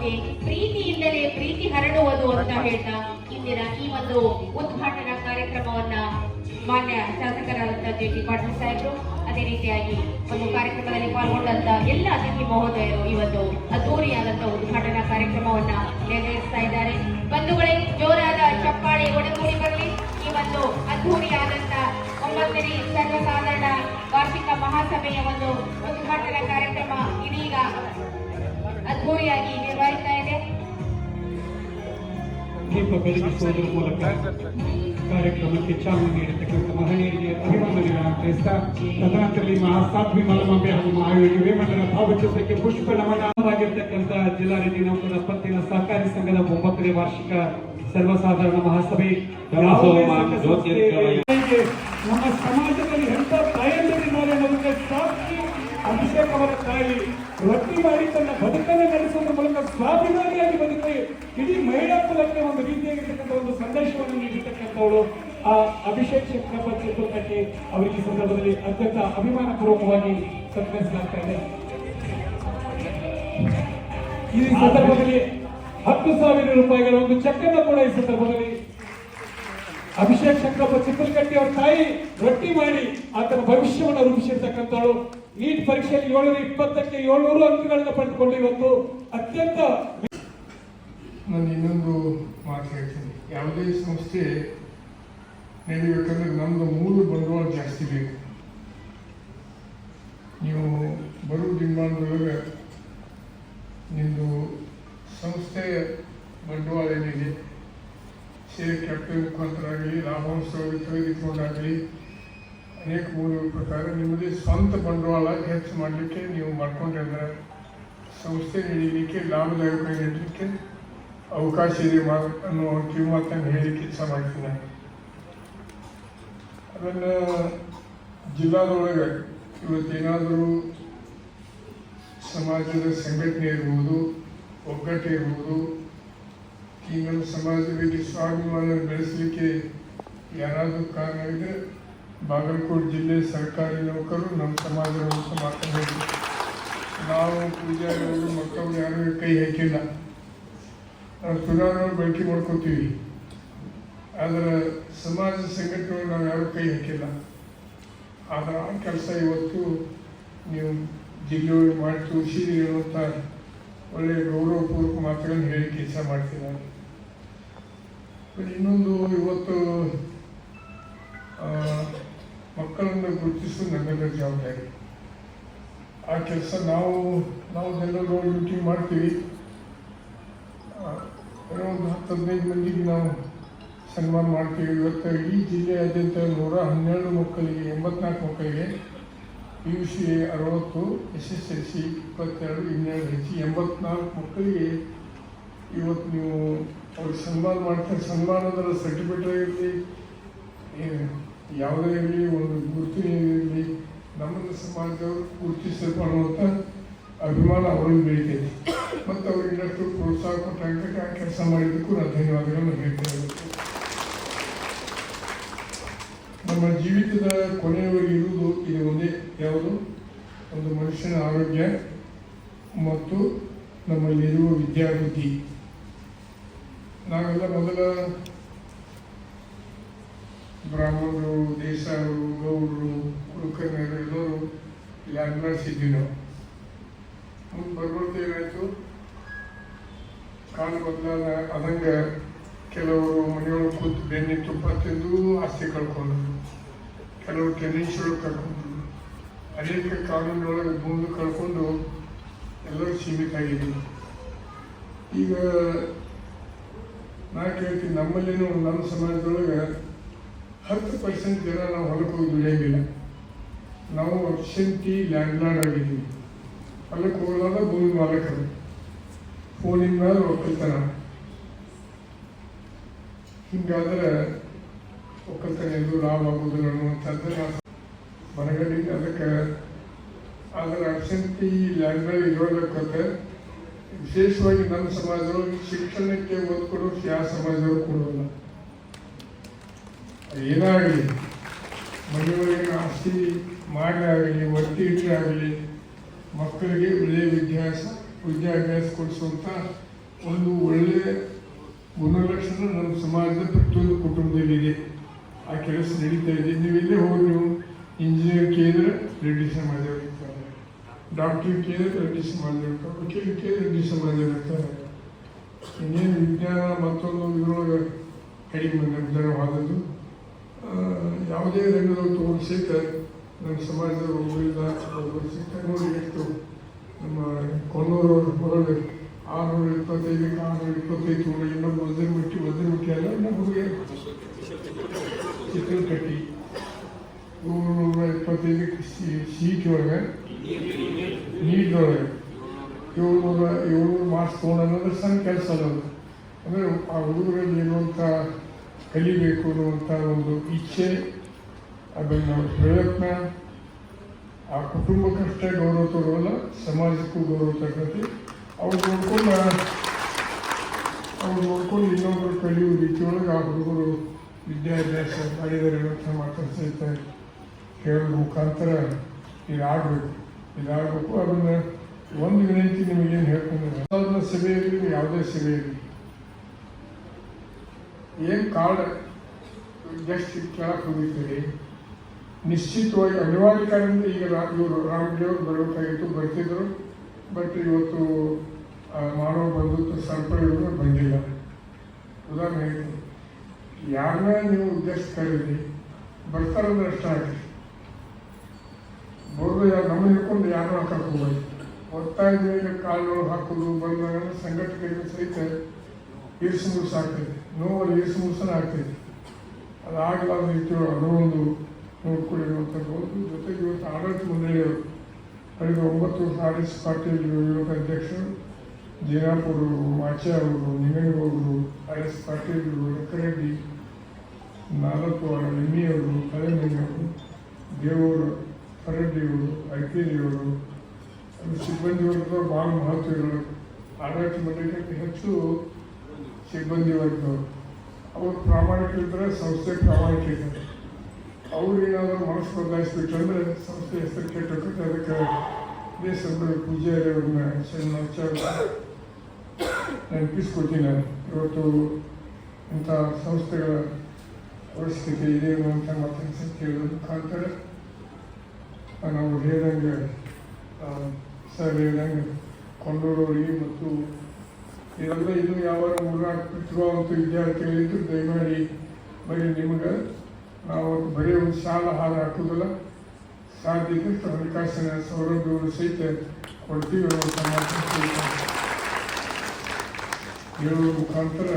ಬಗ್ಗೆ ಪ್ರೀತಿಯಿಂದಲೇ ಪ್ರೀತಿ ಹರಡುವುದು ಅಂತ ಹೇಳ್ತಾ ಇಂದಿನ ಈ ಒಂದು ಉದ್ಘಾಟನಾ ಕಾರ್ಯಕ್ರಮವನ್ನ ಮಾನ್ಯ ಶಾಸಕರಾದಂತಹ ಜೆ ಟಿ ಪಾಟೀಲ್ ಸಾಹೇಬರು, ಅದೇ ರೀತಿಯಾಗಿ ಒಂದು ಕಾರ್ಯಕ್ರಮದಲ್ಲಿ ಪಾಲ್ಗೊಂಡಂತ ಎಲ್ಲ ಅತಿಥಿ ಮಹೋದಯರು ಒಂದು ಅದ್ದೂರಿಯಾದಂತಹ ಉದ್ಘಾಟನಾ ಕಾರ್ಯಕ್ರಮವನ್ನ ನೆರವೇರಿಸ್ತಾ ಇದ್ದಾರೆ. ಬಂಧುಗಳೇ, ಜೋರಾದ ಚಪ್ಪಾಳೆ ಒಡಗೂಡಿ ಬರಲಿ. ಈ ಒಂದು ಅದ್ದೂರಿಯಾದಂತ ಒಂಬತ್ತನೇ ಸರ್ವಸಾಧಾರಣ ವಾರ್ಷಿಕ ಮಹಾಸಭೆಯ ಒಂದು ಉದ್ಘಾಟನಾ ಕಾರ್ಯಕ್ರಮ ಇದೀಗ ದೀಪ ಬೆಳಗಿಸುವುದರ ಮೂಲಕ ಕಾರ್ಯಕ್ರಮಕ್ಕೆ ಚಾಲನೆ ನೀಡತಕ್ಕಂಥ ಮಹನೀಯರಿಗೆ ಅಭಿನಂದನೆಗಳನ್ನು ತಿಳಿಸ್ತಾ ತದನಂತರದಲ್ಲಿ ಮಹಾಸಾಧ್ವಿ ಮಲಮಾಂಬೆ ಹಾಗೂ ಮಹಾಯೋಗಿ ವೇಮಣ್ಣನ ಭಾವಚಿತ್ರಕ್ಕೆ ಪುಷ್ಪ ನಮನವಾಗಿರ್ತಕ್ಕಂಥ ಜಿಲ್ಲಾರೆಡ್ಡಿ ನೌಕರರ ಪತ್ತಿನ ಸಹಕಾರಿ ಸಂಘದ ಒಂಬತ್ತನೇ ವಾರ್ಷಿಕ ಸರ್ವಸಾಧಾರಣ ಮಹಾಸಭೆ ಯಾವುದೇ ಸಂಘ ಸಂಸ್ಥೆಗೆ ನಮ್ಮ ಸಮಾಜದಲ್ಲಿ ಎಂಥ ತಾಯಂದಿರಿದ್ದಾರೆ ಅನ್ನೋದಕ್ಕೆ ಸಾಕ್ಷಿ ಅಭಿಷೇಕ್ ಅವರ ತಾಯಿ ರೊಟ್ಟಿ ಮಾಡಿ ತನ್ನ ಬದುಕನ್ನು ನಡೆಸುವುದರ ಮೂಲಕ ಸ್ವಾಭಿಮಾನಿಯಾಗಿ ಬದುಕಿ ಇಡೀ ಮಹಿಳಾ ಕುಲಕ್ಕೆ ನೀಡಿರ್ತಕ್ಕಂಥವಳು ಆ ಅಭಿಷೇಕ್ ಶಂಕರಪ್ಪ ಚಿತ್ರಕಟ್ಟಿ ಅವರಿಗೆ ಈ ಸಂದರ್ಭದಲ್ಲಿ ಅತ್ಯಂತ ಅಭಿಮಾನ ಪೂರ್ವಕವಾಗಿ ಸತ್ಕರಿಸಲಾಗ್ತಾ ಇದೆ. ಈ ಸಂದರ್ಭದಲ್ಲಿ ಹತ್ತು ಸಾವಿರ ರೂಪಾಯಿಗಳ ಒಂದು ಚೆಕ್ ಕೂಡ ಈ ಸಂದರ್ಭದಲ್ಲಿ ಅಭಿಷೇಕ್ ಶಂಕರಪ್ಪ ಚಿತ್ರಕಟ್ಟಿ ಅವರ ತಾಯಿ ರೊಟ್ಟಿ ಮಾಡಿ ಆತನ ಭವಿಷ್ಯವನ್ನು ರೂಪಿಸಿರ್ತಕ್ಕಂಥವಳು. ನೀಟ್ ಪರೀಕ್ಷೆಯಲ್ಲಿ ಏಳ್ನೂರ ಇಪ್ಪತ್ತಕ್ಕೆ ಏಳ್ನೂರು ಅಂಕಗಳನ್ನು ಪಡೆದುಕೊಂಡು ಇವತ್ತು ಅತ್ಯಂತ ನಾನು ಇನ್ನೊಂದು ಮಾತು ಹೇಳ್ತೀನಿ. ಯಾವುದೇ ಸಂಸ್ಥೆ ನಡಿಬೇಕಂದ್ರೆ ನಮ್ಮದು ಮೂಲ ಬಂಡವಾಳ ಜಾಸ್ತಿ ಬೇಕು. ನೀವು ಬರೋ ದಿನಮಾನದೊಳಗೆ ನಿಮ್ಮದು ಸಂಸ್ಥೆಯ ಬಂಡವಾಳ ಏನಿದೆ ಶೇರ್ ಕ್ಯಾಪಿಟಲ್ ಮುಖಾಂತರ ಆಗಲಿ ಲಾಭಾಂಶವಾಗಿ ತೆಗೆದುಕೊಂಡಾಗಲಿ, ಅನೇಕ ಮೂಲಗಳ ಪ್ರಕಾರ ನಿಮ್ಮದೇ ಸ್ವಂತ ಬಂಡವಾಳ ಹೆಚ್ಚು ಮಾಡಲಿಕ್ಕೆ ನೀವು ಮಾಡ್ಕೊಂಡಿದ್ರೆ ಸಂಸ್ಥೆ ನಡೀಲಿಕ್ಕೆ ಲಾಭದಾಯಕ ನಡೀಲಿಕ್ಕೆ ಅವಕಾಶ ಇದೆ ಮಾ ಅನ್ನುವ ಕಿವಿಮಾತನ್ನು ಹೇಳಲಿಕ್ಕೆ ಇಚ್ಛೆ ಮಾಡ್ತೀನಿ ನಾನು. ಅದನ್ನು ಜಿಲ್ಲಾದೊಳಗೆ ಇವತ್ತೇನಾದರೂ ಸಮಾಜದ ಸಂಘಟನೆ ಇರ್ಬೋದು, ಒಗ್ಗಟ್ಟು ಇರ್ಬೋದು ಈಗ ನಮ್ಮ ಸಮಾಜದಲ್ಲಿ ಸ್ವಾಭಿಮಾನ ಬೆಳೆಸಲಿಕ್ಕೆ ಯಾರಾದರೂ ಕಾರಣ ಇದೆ ಬಾಗಲಕೋಟೆ ಜಿಲ್ಲೆ ಸರ್ಕಾರಿ ನೌಕರರು ನಮ್ಮ ಸಮಾಜದ ಅಂತ ಮಾತನಾಡಿ ನಾವು ಪೂಜಾರಿಗಳು ಮಕ್ಕಳು ಯಾರು ಕೈ ಹಾಕಿಲ್ಲ. ನಾವು ಚುನಾವಣೆ ಬಳಕೆ ಮಾಡ್ಕೋತೀವಿ. ಆದರೆ ಸಮಾಜ ಸಂಘಟನೆ ನಾವು ಯಾರು ಕೈ ಹಾಕಿಲ್ಲ. ಆದರೆ ಆ ಕೆಲಸ ಇವತ್ತು ನೀವು ಜಿಲ್ಲೆಯೊಳಗೆ ಮಾಡಿ ತೋರಿಸಿದ್ದೀರಿ ಅಂತ ಒಳ್ಳೆಯ ಗೌರವಪೂರ್ವಕ ಮಾತುಗಳನ್ನು ಹೇಳಿ ಕೆಲಸ ಮಾಡ್ತೀನಿ ನಾನು ಇನ್ನೊಂದು ಇವತ್ತು ಮಕ್ಕಳನ್ನು ಗುರುತಿಸುವುದು ನಮ್ಮೆಲ್ಲರ ಜವಾಬ್ದಾರಿ. ಆ ಕೆಲಸ ನಾವು ನಾವು ಮೀಟಿಂಗ್ ಮಾಡ್ತೀವಿ. ಒಂದು ಹತ್ತು ಹದಿನೈದು ಮಂದಿಗೆ ನಾವು ಸನ್ಮಾನ ಮಾಡ್ತೀವಿ. ಇವತ್ತು ಇಡೀ ಜಿಲ್ಲೆಯಾದ್ಯಂತ ನೂರ ಹನ್ನೆರಡು ಮಕ್ಕಳಿಗೆ, ಎಂಬತ್ನಾಲ್ಕು ಮಕ್ಕಳಿಗೆ ಪಿ ಯು ಸಿ ಅರವತ್ತು ಎಸ್ ಎಸ್ ಎಲ್ ಸಿ ಇಪ್ಪತ್ತೆರಡು, ಇನ್ನೆರಡು ಹೆಚ್ಚಿ ಎಂಬತ್ನಾಲ್ಕು ಮಕ್ಕಳಿಗೆ ಇವತ್ತು ನೀವು ಅವ್ರಿಗೆ ಸನ್ಮಾನ ಮಾಡ್ತಾರೆ. ಸನ್ಮಾನದ ಸರ್ಟಿಫಿಕೇಟ್ ಇರಲಿ ಯಾವುದೇ ಇರಲಿ, ಒಂದು ಗುರುತಿನ ಇರಲಿ ನಮ್ಮ ಸಮಾಜದವರು ಗುರುತಿಸಲ್ಪಡುವಂಥ ಅಭಿಮಾನ ಅವರಲ್ಲಿ ಬೆಳಿತೈತಿ. ಮತ್ತು ಅವ್ರಿಗೆ ಪ್ರೋತ್ಸಾಹ ಕೊಟ್ಟಾಗ ಆ ಕೆಲಸ ಮಾಡಿದ್ದಕ್ಕೂ ನಾನು ಧನ್ಯವಾದಗಳನ್ನು ಹೇಳ್ತೇನೆ ನಮ್ಮ ಜೀವಿತದ ಕೊನೆಯವರೆಗೆ ಇರುವುದು ಇದು ಒಂದೇ ಯಾವುದು? ಒಂದು ಮನುಷ್ಯನ ಆರೋಗ್ಯ ಮತ್ತು ನಮ್ಮಲ್ಲಿರುವ ವಿದ್ಯಾಬುದ್ಧಿ. ನಾವೆಲ್ಲ ಮೊದಲ ಬ್ರಾಹ್ಮಣರು ದೇಸಾಯರು ಗೌಡರು, ಕುಲಕರ್ಣರು, ಎಲ್ಲರೂ ಇಲ್ಲಿ ಅನ್ವಯಿಸಿದ್ವಿ ನಾವು ಮುಂದೆ ಬರ್ಬರ್ತಾ ಏನಾಯಿತು? ಬದಲಾದ ಅದಂಗ ಕೆಲವರು ಮನೆಯೊಳಗೆ ಕೂತು ಬೆನ್ನಿ ತುಪ್ಪ ತಿಂದು ಆಸ್ತಿ ಕಳ್ಕೊಂಡ್ರು ಕೆಲವರು ಒಳಗೆ ಕಳ್ಕೊಂಡ್ರು ಅನೇಕ ಕಾನೂನೊಳಗೆ ಭೂಮಿ ಕಳ್ಕೊಂಡು ಎಲ್ಲರೂ ಸೀಮಿತ ಆಗಿದೆ ಈಗ ನಾ ಕೇಳ್ತೀನಿ, ನಮ್ಮಲ್ಲಿನೂ ನಮ್ಮ ಸಮಾಜದೊಳಗೆ ಹತ್ತು ಪರ್ಸೆಂಟ್ ಜನ ನಾವು ಹೊಲಕ್ಕೆ ಹೋಗಿ ದುಡಿಯೋಂಗಿಲ್ಲ. ನಾವು ಅಬ್ಸೆಂಟಿ ಲ್ಯಾಂಡ್ಲಾರ್ಡ್ ಆಗಿದ್ದೀವಿ. ಹೊಲಕ್ಕೆ ಹೋಗಲಾದ ಭೂಮಿ ಮಾಲಕರು. ಫೋನಿನ ಮೇಲೆ ಒಕ್ಕಲ್ತನ ಹಿಂಗಾದ್ರೆ ಒಕ್ಕಲ್ತನ ಎಂದು ಲಾಭ ಆಗುವುದಿಲ್ಲ ಅನ್ನುವಂಥದ್ದು ನಾವು ಮನಗಂಡಿದ್ದೆ ಅದಕ್ಕೆ ಅದರ ಅಬ್ಸೆಂಟಿ ಲ್ಯಾಂಗ್ವೇಜ್ ಇರೋದಕ್ಕೆ ವಿಶೇಷವಾಗಿ ನಮ್ಮ ಸಮಾಜದೊಳಗೆ ಶಿಕ್ಷಣಕ್ಕೆ ಒತ್ತು ಯಾವ ಸಮಾಜದವರು ಕೊಡೋಲ್ಲ ಏನಾಗಲಿ, ಮನೆಯೊಳಗಿನ ಆಸ್ತಿ ಮಾಡಿ ಆಗಲಿ, ಒತ್ತಿ ಆಗಲಿ, ಮಕ್ಕಳಿಗೆ ಒಳ್ಳೆಯ ವಿದ್ಯಾಭ್ಯಾಸ ವಿದ್ಯಾಭ್ಯಾಸ ಕೊಡಿಸುವಂಥ ಒಂದು ಒಳ್ಳೆಯ ಗುಣಲಕ್ಷಣ ನಮ್ಮ ಸಮಾಜದ ಪ್ರತಿಯೊಂದು ಕುಟುಂಬದಲ್ಲಿದೆ. ಆ ಕೆಲಸ ನಡೀತಾ ಇದೆ. ನೀವು ಎಲ್ಲೇ ಹೋಗಿ ನೀವು ಇಂಜಿನಿಯರ್ ಕೇಳಿದ್ರೆ ರೆಡ್ಡಿ ಸಮಾಜದವ್ರು ಇರ್ತಾರೆ ಡಾಕ್ಟರ್ ಕೇಳಿದ್ರೆ ರೆಡ್ಡಿ ಸಮಾಜದವ್ರು ಇರ್ತಾರೆ ವಕೀಲ ಕೇಳಿದ್ರೆ ರೆಡ್ಡಿ ಸಮಾಜದವ್ರು ಇರ್ತಾರೆ ಇನ್ನೇನು ವಿಜ್ಞಾನ ಮತ್ತೊಂದು ಇದರೊಳಗೆ ಕಡಿಮೆ ಆ, ಯಾವುದೇ ರಂಗದಲ್ಲಿ ತೋರಿಸಿದ ನಮ್ಮ ಸಮಾಜದ ಒಬ್ಬರಿಂದ ಒಬ್ಬರು ಸಿಕ್ಕ ನೋಡಿ ಎಷ್ಟು ನಮ್ಮ ಕೊನ್ನೂರು ಹೊರಗೆ ಆರುನೂರ ಇಪ್ಪತ್ತೈದಕ್ಕೆ ಆರುನೂರ ಇಪ್ಪತ್ತೈದು ನೋಡಿ ಇನ್ನೊಬ್ಬ ವಜ್ರಮುಖಿ ವಜ್ರಮುಖಿ ಅಲ್ಲ ಇನ್ನೊಬ್ಬ ಹುಡುಗ ಚಿತ್ರಕಟ್ಟಿ ನೂರ ಇಪ್ಪತ್ತೈದಕ್ಕೆ ಸೀಟ್ ಒಳಗೆ ನೀಟ್ದೊಳಗೆ ಏಳ್ನೂರ ಏಳ್ನೂರು ಮಾರ್ಕ್ಸ್ ತೊಗೊಂಡು ಸಣ್ಣ ಕೆಲಸ ಅಲ್ಲ ಅದು ಅಂದರೆ ಆ ಹುಡುಗರಲ್ಲಿ ಇರುವಂಥ ಕಲಿಬೇಕು ಅನ್ನುವಂಥ ಒಂದು ಇಚ್ಛೆ ಅದನ್ನು ಪ್ರಯತ್ನ ಆ ಕುಟುಂಬಕ್ಕಷ್ಟೇ ಗೌರವ ತರೋಲ್ಲ ಸಮಾಜಕ್ಕೂ ಗೌರವ ತರ್ತೈತಿ ಅವ್ರು ನೋಡ್ಕೊಂಡು ಅವ್ರು ನೋಡ್ಕೊಂಡು ಇನ್ನೊಬ್ಬರು ಕಲಿಯುವ ರೀತಿಯೊಳಗೆ ಆ ಹುಡುಗರು ವಿದ್ಯಾಭ್ಯಾಸ ಮಾಡಿದರೆ ಅಂತ ಮಾತ್ರ ಸಹಿತ ಹೇಳೋ ಮುಖಾಂತರ ಇದಾಗಬೇಕು ಇದಾಗಬೇಕು ಅದನ್ನು ಒಂದು ವಿನಂತಿ ನಿಮಗೇನು ಹೇಳ್ಕೊಂಡ್ರೆ ಸಭೆ ಇರಲಿ ಯಾವುದೇ ಸಭೆ ಇರಲಿ ಏನು ಕಾರ್ಡ್ ಜಸ್ಟ್ ಕೆಳಕ್ಕೆ ಹೋಗಿದ್ದೀರಿ ನಿಶ್ಚಿತವಾಗಿ ಅನಿವಾರ್ಯ ಕಾರಣದಿಂದ ಈಗ ಇವರು ದೇವ್ ಬರಬೇಕಾಗಿತ್ತು ಬರ್ತಿದ್ರು. ಬಟ್ ಇವತ್ತು ಮಾಡೋ ಸ್ವಲ್ಪ ಇವರು ಬಂದಿಲ್ಲ ಉದಾಹರಣೆ ಯಾರನ್ನ ನೀವು ಉದ್ದೇಶ ಬರ್ತಾರಂದ್ರೆ ಅಷ್ಟ ಆಗಿ ಬರೋದು ಯಾರು ನಮ್ಮ ಹಿಡ್ಕೊಂಡು ಯಾರು ಹಾಕೋಬೋದು ಒತ್ತಾಯ ಮೇಲೆ ಕಾಲುಗಳು ಹಾಕೋದು ಬಂದಾಗ ಸಂಘಟನೆಗಳು ಸಹಿತ ಇರಿಸು ಮುರ್ಸು ಆಗ್ತೈತೆ ನೋವಲ್ಲಿ ಇರಿಸು ಮುರ್ಸನ ಆಗ್ತೈತೆ ಅದಾಗಲಾದ ರೀತಿ ಅದೊಂದು ನೋಡ್ಕೊಳ್ಳಿರುವಂಥದ್ದು ಜೊತೆಗೆ ಇವತ್ತು ಆಡಳಿತ ಮಂಡಳಿಯವರು ಕಳೆದ ಒಂಬತ್ತು ಎಸ್ ಪಾಟೀಲ್ ಇವತ್ತು ಅಧ್ಯಕ್ಷರು ಜೀರಾಪುರು ಮಾಚೆ ಅವರು ನಿಂಗನಗೌಡರು ಆರ್ ಎಸ್ ಪಾಟೀಲ್ ರಕ್ಕರೆಡ್ಡಿ ನಾಲ್ಕು ಎಮ್ಮಿ ಅವರು ಕಳೆಮಂಗವರು ದೇವರು ಹರಡ್ಡಿಯವರು ಐಕೇರಿಯವರು ಸಿಬ್ಬಂದಿಯವ್ರದ್ದು ಭಾಳ ಮಹತ್ವ ಇರೋರು ಆಡಳಿತ ಮಂಡಳಿಗೆ ಹೆಚ್ಚು ಸಿಬ್ಬಂದಿ ವರ್ಗದವರು ಅವರು ಪ್ರಾಮಾಣಿಕ ಇದ್ದರೆ ಸಂಸ್ಥೆ ಪ್ರಾಮಾಣಿಕ ಇದ್ದಾರೆ. ಅವರು ಏನಾದರೂ ಮನಸ್ಸು ಬದಲಾಯಿಸ್ಬಿಟ್ಟು ಅಂದರೆ ಸಂಸ್ಥೆ ಹೆಸರು ಕೆಟ್ಟೋಗುತ್ತೆ ಅದಕ್ಕೆ ದೇಶದ ಪೂಜಾರಿ ಅವ್ರನ್ನ ಶರಣಾಚಾರ್ಯ. ನೆನಪಿಸ್ಕೊತೀನಿ ನಾನು ಇವತ್ತು ಇಂಥ ಸಂಸ್ಥೆಗಳ ಪರಿಸ್ಥಿತಿ ಇದೆ ಅಂತ ಮತ್ತೆ ಕೇಳೋದು ಮುಖಾಂತರ ನಾವು ಹೇಳಿದಂಗೆ ಸರ್ ಹೇಳಿದಂಗೆ ಕೊಂಡೂರವರಿಗೆ ಮತ್ತು ಇದೆಲ್ಲ ಇದು ಯಾವ ಮೂರ್ನಾಲ್ಕು ಪ್ರತಿಭಾವಂತ ವಿದ್ಯಾರ್ಥಿಗಳಿದ್ದು ದಯಮಾಡಿ ಬರೀ ನಿಮಗೆ. ನಾವು ಬರೀ ಒಂದು ಸಾಲ ಹಾಲು ಹಾಕೋದಿಲ್ಲ ಸಾಧ್ಯ ಇದ್ದಷ್ಟು ಹಣಕಾಸಿನ ಸೌಲಭ್ಯವನ್ನು ಸಹಿತ ಕೊಡ್ತೀವಿ ಹೇಳುವ ಮುಖಾಂತರ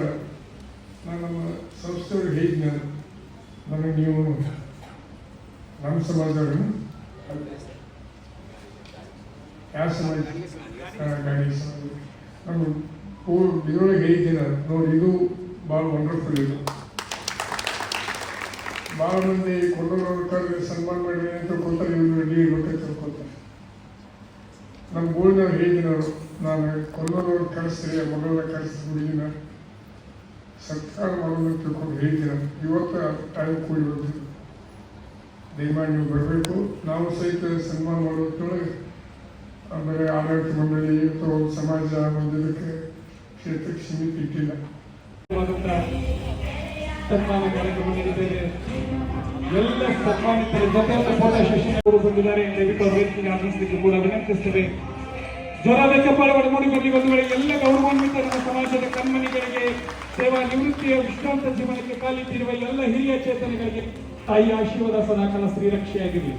ನಾನು ನಮ್ಮ ಸಂಸ್ಥೆಯವ್ರಿಗೆ ನಾನು ನನಗೆ ನೀವು ನಮ್ಮ ಸಮಾಜವನ್ನು ಯಾವ ಸಮಾಜ? ಗಾಡಿ ಸಮಾಜ. ನಾನು ಇದರೊಳಗೆ ಹೇಳಿದ್ದೀನಿ ನಾನು ನೋಡಿ, ಇದು ಭಾಳ ವಂಡರ್ಫುಲ್ ಇದು. ಭಾಳ ಮಂದಿ ಕೊಂಡೋಗ್ರೆ ಸನ್ಮಾನ ಮಾಡಿ ಅಂತ ತಿಳ್ಕೊತಾರೆ ಇವ್ರು ನೀರು ಇರುತ್ತೆ ತಿಳ್ಕೊತಾರೆ. ನಮ್ಮ ಅವರು ನಾನು ಕೊಂಡೋರು ಕರೆಸ್ರಿ ಕಳಿಸ್ರಿ ಮಗಳನ್ನ ಕಳಿಸ್ಬಿಟ್ಟಿದ್ದೀನ ಸತ್ಕಾರ ಮಾಡೋದು ತಿಳ್ಕೊಂಡು ಹೇಳ್ತೀರ? ಇವತ್ತು ಟೈಮ್ ಕೂಡಿ ಬರ್ತೀವಿ ದಯಮಾಡಿ ನೀವು ಬರಬೇಕು. ನಾವು ಸಹಿತ ಸನ್ಮಾನ ಮಾಡೋದ್ರೊಳಗೆ ಆಮೇಲೆ ಆಡಳಿತ ಮಂಡಳಿ ಅಥವಾ ಸಮಾಜ ಮಂದಿರಕ್ಕೆ ಕ್ಷೇತ್ರಕ್ಕೆ ಸೀಮಿತ ಇಟ್ಟಿಲ್ಲ. ಸನ್ಮಾನ ಕಾರ್ಯಕ್ರಮ ನಡೀತಿದೆ ಎಲ್ಲ ಸನ್ಮಾನಿತರ ಜೊತೆ ಒಂದು ಫೋಟೋ ಸೆಷನ್ ಅವರು ಬಂದಿದ್ದಾರೆ. ದಯವಿಟ್ಟು ಅವ್ರ ವೇದಿಕೆಗೆ ಆಗಮಿಸಲಿಕ್ಕೆ ಕೂಡ ವಿನಂತಿಸ್ತೇವೆ ಜ್ವರದ ಚಪ್ಪಾಳೆ ಮೂಡಿ ಬರಲಿ ಒಂದು ವೇಳೆ ಎಲ್ಲ ಗೌರವಾನ್ವಿತ ನಮ್ಮ ಸಮಾಜದ ಕಣ್ಮಣಿಗಳಿಗೆ, ಸೇವಾ ನಿವೃತ್ತಿಯ ವಿಶ್ರಾಂತ ಜೀವನಕ್ಕೆ ಕಾಲಿಟ್ಟಿರುವ ಎಲ್ಲ ಹಿರಿಯ ಚೇತನಗಳಿಗೆ ತಾಯಿ ಆಶೀರ್ವಾದ ಸದಾಕಾಲ ಶ್ರೀರಕ್ಷೆಯಾಗಿರಲಿ